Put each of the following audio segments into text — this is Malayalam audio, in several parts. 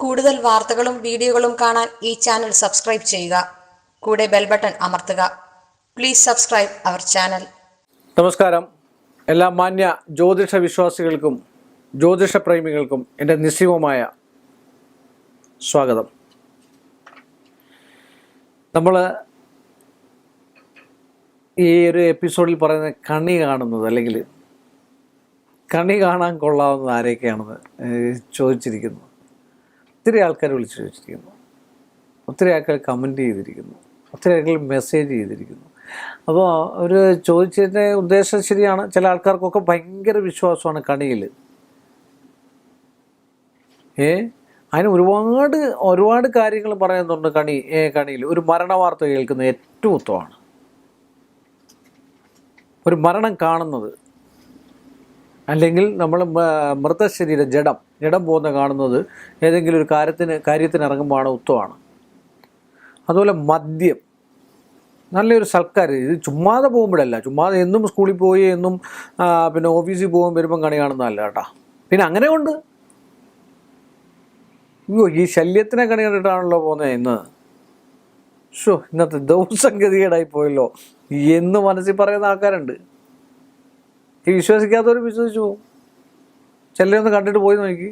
കൂടുതൽ വാർത്തകളും വീഡിയോകളും കാണാൻ ഈ ചാനൽ സബ്സ്ക്രൈബ് ചെയ്യുക. കൂടെ ബെൽ ബട്ടൺ അമർത്തുക. Please subscribe our channel. നമസ്കാരം. എല്ലാ മാന്യ ജ്യോതിഷ വിശ്വാസികൾക്കും ജ്യോതിഷ പ്രേമികൾക്കും എന്റെ നിസ്സീമമായ സ്വാഗതം. നമ്മൾ ഈ ഒരു എപ്പിസോഡിൽ പറയുന്ന കണി കാണുന്നത് അല്ലെങ്കിൽ കണി കാണാൻ കൊള്ളാവുന്നത് ആരെയൊക്കെയാണെന്ന് ചോദിച്ചിരിക്കുന്നു. ഒത്തിരി ആൾക്കാർ വിളിച്ചു ചോദിച്ചിരിക്കുന്നു. ഒത്തിരി ആൾക്കാർ കമന്റ് ചെയ്തിരിക്കുന്നു. ഒത്തിരി ആൾക്കാർ മെസ്സേജ് ചെയ്തിരിക്കുന്നു. അപ്പോൾ അവർ ചോദിച്ചതിന്റെ ഉദ്ദേശം ശരിയാണ്. ചില ആൾക്കാർക്കൊക്കെ ഭയങ്കര വിശ്വാസമാണ് കണിയിൽ ഏ? അതിന് ഒരുപാട് ഒരുപാട് കാര്യങ്ങൾ പറയുന്നുണ്ട് കണി ഏ കണിയിൽ ഒരു മരണ വാർത്ത കേൾക്കുന്നത് ഏറ്റവും ഉത്തമമാണ്. ഒരു മരണം കാണുന്നത്. അല്ലെങ്കിൽ നമ്മൾ മൃതശരീരം ജഡം ജഡം പോകുന്ന കാണുന്നത് ഏതെങ്കിലും ഒരു കാര്യത്തിന് കാര്യത്തിന് ഇറങ്ങുമ്പോഴാണ് ഉത്തമമാണ് അതുപോലെ മദ്യം. നല്ലൊരു സൽക്കാരം. ഇത് ചുമ്മാതെ പോകുമ്പോഴല്ല. ചുമ്മാതെ എന്നും സ്കൂളിൽ പോയി എന്നും പിന്നെ ഓഫീസിൽ പോകും വരുമ്പം കണി കാണുന്നതല്ല കേട്ടാ. പിന്നെ അങ്ങനെ കൊണ്ട് അയ്യോ ഈ ശല്യത്തിനെ കണി കണ്ടിട്ടാണല്ലോ പോകുന്നത് ഇന്ന്. ഷോ ഇന്നത്തെ ദിവസം ഗതികേടായി പോയല്ലോ. എന്ന് മനസ്സിൽ പറയുന്ന ആൾക്കാരുണ്ട്. ഈ വിശ്വസിക്കാത്തവർ വിശ്വസിച്ചു പോകും. ചിലരൊന്ന് കണ്ടിട്ട് പോയി നോക്കി.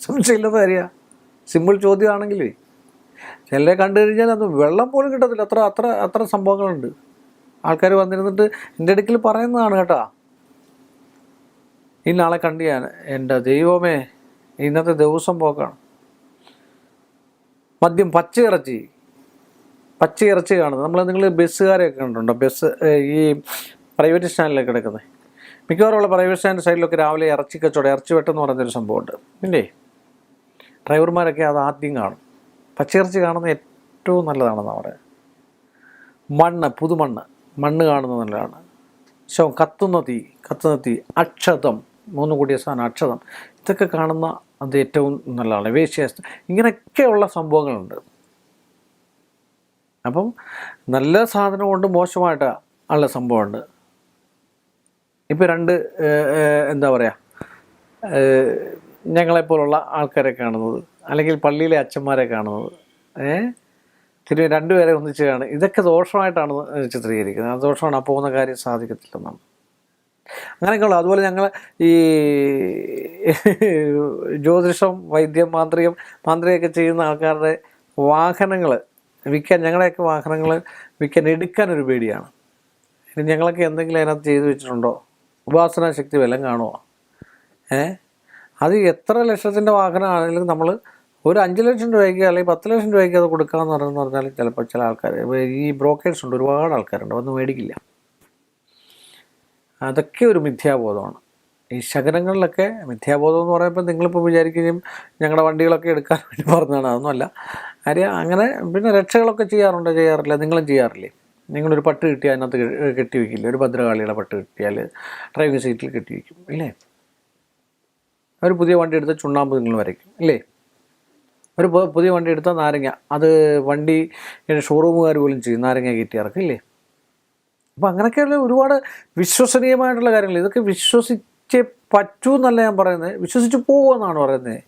സംശയമില്ലാത്ത കാര്യമാണ് സിമ്പിൾ ചോദ്യമാണെങ്കിലേ. ചിലരെ കണ്ടു കഴിഞ്ഞാൽ അത് വെള്ളം പോലും കിട്ടത്തില്ല. അത്ര അത്ര അത്ര സംഭവങ്ങളുണ്ട്. ആൾക്കാർ വന്നിരുന്നിട്ട് എന്റെ അടുക്കൽ പറയുന്നതാണ് കേട്ടോ. ഈ നാളെ കണ്ടു ഞാൻ എന്റെ ദൈവമേ ഇന്നത്തെ ദിവസം പോക്കാണ്. മദ്യം പച്ചയിറച്ചി പച്ചയിറച്ചി കാണുന്നത് നമ്മൾ നിങ്ങൾ ബസ്സുകാരെയൊക്കെ കണ്ടിട്ടുണ്ടോ? ബസ് ഈ പ്രൈവറ്റ് സ്റ്റാൻഡിലൊക്കെ കിടക്കുന്നത് മിക്കവാറുള്ള പ്രൈവറ്റ് സ്റ്റാൻഡ് സൈഡിലൊക്കെ രാവിലെ ഇറച്ചി കച്ചവടം ഇറച്ചി വെട്ടെന്ന് പറയുന്നൊരു സംഭവമുണ്ട്. ഇല്ലേ? ഡ്രൈവർമാരൊക്കെ അത് ആദ്യം കാണും. പച്ചയിറച്ചി കാണുന്ന ഏറ്റവും നല്ലതാണെന്ന് പറയുന്നത് മണ്ണ് പുതുമണ്ണ്. മണ്ണ് കാണുന്നത് നല്ലതാണ്. ശവം കത്തുന്ന തീ കത്തുന്ന തീ അക്ഷതം. മൂന്ന് കൂടിയ സാധനം അക്ഷതം. ഇതൊക്കെ കാണുന്ന അത് ഏറ്റവും നല്ലതാണ്. വേശ്യാസ്ത്രം ഇങ്ങനെയൊക്കെയുള്ള സംഭവങ്ങളുണ്ട്. അപ്പം നല്ല സാധനം കൊണ്ട് മോശമായിട്ട് ഉള്ള സംഭവമുണ്ട്. ഇപ്പോൾ രണ്ട് ഏഹ്, ഏഹ്, എന്താ പറയുക ഏഹ്, ഞങ്ങളെപ്പോലുള്ള ആൾക്കാരെ കാണുന്നത് അല്ലെങ്കിൽ പള്ളിയിലെ അച്ഛന്മാരെ കാണുന്നത് ഏ? തിരു രണ്ടുപേരെ ഒന്നിച്ച് കാണും ഇതൊക്കെ ദോഷമായിട്ടാണ് ചിത്രീകരിക്കുന്നത്. ആ ദോഷമാണ് ആ പോകുന്ന കാര്യം സാധിക്കത്തില്ലെന്നാണ്. അങ്ങനെയൊക്കെയുള്ള. അതുപോലെ ഞങ്ങൾ ഈ ജ്യോതിഷം വൈദ്യം മാന്ത്രികം മാന്ത്രികമൊക്കെ ചെയ്യുന്ന ആൾക്കാരുടെ വാഹനങ്ങൾ വിൽക്കാൻ ഞങ്ങളുടെയൊക്കെ വാഹനങ്ങൾ വിൽക്കാൻ എടുക്കാൻ ഒരു പേടിയാണ്. ഇനി ഞങ്ങളൊക്കെ എന്തെങ്കിലും അതിനകത്ത് ചെയ്തു വെച്ചിട്ടുണ്ടോ? ഉപാസന ശക്തി വല്ലതും കാണുമോ ഏ? അത് എത്ര ലക്ഷത്തിന്റെ വാഹനമാണെങ്കിലും നമ്മൾ ഒരു അഞ്ച് ലക്ഷം രൂപയ്ക്ക് അല്ലെങ്കിൽ പത്ത് ലക്ഷം രൂപയ്ക്ക് അത് കൊടുക്കാമെന്ന് പറയുന്നത് പറഞ്ഞാൽ ചിലപ്പോൾ ചില ആൾക്കാർ ഈ ബ്രോക്കേഴ്സ് ഉണ്ട് ഒരുപാട് ആൾക്കാരുണ്ട് അതൊന്നും മേടിക്കില്ല. അതൊക്കെ ഒരു മിഥ്യാബോധമാണ്. ഈ ശകനങ്ങളിലൊക്കെ മിഥ്യാബോധം എന്ന് പറയുമ്പോൾ നിങ്ങളിപ്പോൾ വിചാരിക്കുകയും ഞങ്ങളുടെ വണ്ടികളൊക്കെ എടുക്കാൻ വേണ്ടി പറഞ്ഞതാണ് അതൊന്നുമല്ല. കാര്യം അങ്ങനെ പിന്നെ രക്ഷകളൊക്കെ ചെയ്യാറുണ്ടോ ചെയ്യാറില്ല നിങ്ങളും ചെയ്യാറില്ലേ? നിങ്ങളൊരു പട്ട് കിട്ടിയാൽ അതിനകത്ത് കെട്ടി വയ്ക്കില്ല ഒരു ഭദ്രകാളിയുടെ പട്ട് കിട്ടിയാൽ ഡ്രൈവിംഗ് സീറ്റിൽ കെട്ടി വയ്ക്കും ഇല്ലേ? ഒരു പുതിയ വണ്ടി എടുത്ത ചുണ്ണാമ്പ് നിങ്ങൾ വരയ്ക്കും ഇല്ലേ? ഒരു പുതിയ വണ്ടി എടുത്താൽ നാരങ്ങ അത് വണ്ടി ഷോറൂമുകാർ പോലും ചെയ്യും നാരങ്ങ കയറ്റി ഇറക്കും ഇല്ലേ? അപ്പം അങ്ങനെയൊക്കെയുള്ള ഒരുപാട് വിശ്വസനീയമായിട്ടുള്ള കാര്യങ്ങൾ. ഇതൊക്കെ വിശ്വസിച്ചേ പറ്റൂ എന്നല്ല ഞാൻ പറയുന്നത്. വിശ്വസിച്ച് പോകുമെന്നാണ് പറയുന്നത്.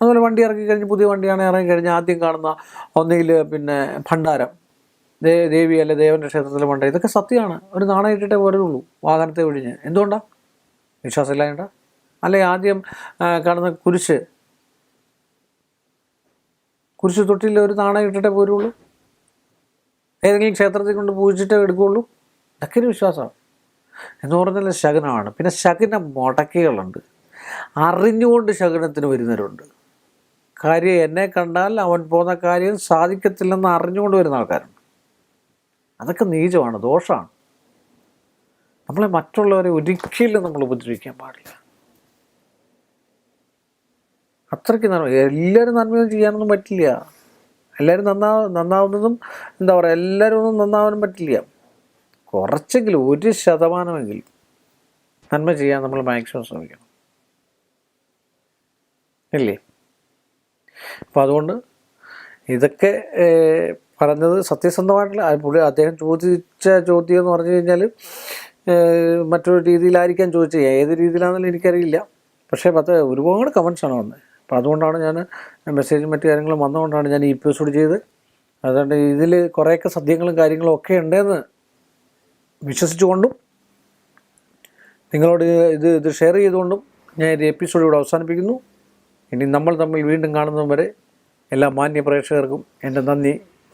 അതുപോലെ വണ്ടി ഇറക്കി കഴിഞ്ഞ് പുതിയ വണ്ടിയാണ് ഇറങ്ങി കഴിഞ്ഞാൽ ആദ്യം കാണുന്ന ഒന്നുകിൽ പിന്നെ ഭണ്ഡാരം. ദേവി അല്ലെ ദേവന്റെ ക്ഷേത്രത്തിൽ വേണ്ട ഇതൊക്കെ സത്യമാണ്. ഒരു നാണയം ഇട്ടിട്ടേ പോരുള്ളൂ വാഹനത്തെ ഒഴിഞ്ഞ്. എന്തുകൊണ്ടാണ് വിശ്വാസമില്ലായണ്ട അല്ലെ ആദ്യം കാണുന്ന കുരിശ്. കുരിശ് തൊട്ടിൽ ഒരു നാണയം ഇട്ടിട്ടേ പോരുള്ളൂ? ഏതെങ്കിലും ക്ഷേത്രത്തിൽ കൊണ്ട് പൂജിച്ചിട്ടേ എടുക്കുകയുള്ളൂ ഇതൊക്കെ ഒരു വിശ്വാസമാണ്. എന്ന് പറഞ്ഞാൽ ശകനമാണ്. പിന്നെ ശകന മുടക്കികളുണ്ട്. അറിഞ്ഞുകൊണ്ട് ശകനത്തിന് വരുന്നവരുണ്ട്. കാര്യം എന്നെ കണ്ടാൽ അവൻ പോകുന്ന കാര്യം സാധിക്കത്തില്ലെന്ന് അറിഞ്ഞുകൊണ്ട് വരുന്ന ആൾക്കാരുണ്ട്. അതൊക്കെ നീചമാണ് ദോഷമാണ്. നമ്മളെ മറ്റുള്ളവരെ ഒരിക്കലും നമ്മൾ ഉപദ്രവിക്കാൻ പാടില്ല. അത്രയ്ക്ക് നന്മ. എല്ലാവരും നന്മയൊന്നും ചെയ്യാനൊന്നും പറ്റില്ല. എല്ലാവരും നന്നാ നന്നാവുന്നതും എന്താ പറയുക എല്ലാവരും ഒന്നും നന്നാവാനും പറ്റില്ല. കുറച്ചെങ്കിലും ഒരു ശതമാനമെങ്കിലും നന്മ ചെയ്യാൻ നമ്മൾ മാക്സിമം ശ്രമിക്കണം. ഇല്ലേ? അപ്പോൾ അതുകൊണ്ട് ഇതൊക്കെ പറഞ്ഞത് സത്യസന്ധമായിട്ടുള്ള പുള്ളി അദ്ദേഹം ചോദിച്ച ചോദ്യം എന്ന് പറഞ്ഞു കഴിഞ്ഞാൽ മറ്റൊരു രീതിയിലായിരിക്കാം ചോദിച്ചത്. ഏത് രീതിയിലാണെന്നുള്ള എനിക്കറിയില്ല. പക്ഷേ പത്ത് ഒരുപാട് കമൻസാണ് വന്നത്. അപ്പോൾ അതുകൊണ്ടാണ് ഞാൻ മെസ്സേജും മറ്റു കാര്യങ്ങളും വന്നുകൊണ്ടാണ് ഞാൻ ഈ എപ്പിസോഡ് ചെയ്ത്. അതുകൊണ്ട് ഇതിൽ കുറേയൊക്കെ സത്യങ്ങളും കാര്യങ്ങളും ഒക്കെ ഉണ്ടെന്ന് വിശ്വസിച്ചുകൊണ്ടും നിങ്ങളോട് ഇത് ഇത് ഷെയർ ചെയ്തുകൊണ്ടും ഞാൻ ഈ എപ്പിസോഡ് ഇവിടെ അവസാനിപ്പിക്കുന്നു. ഇനി നമ്മൾ തമ്മിൽ വീണ്ടും കാണുന്നതും വരെ എല്ലാ മാന്യ പ്രേക്ഷകർക്കും എന്റെ നന്ദി.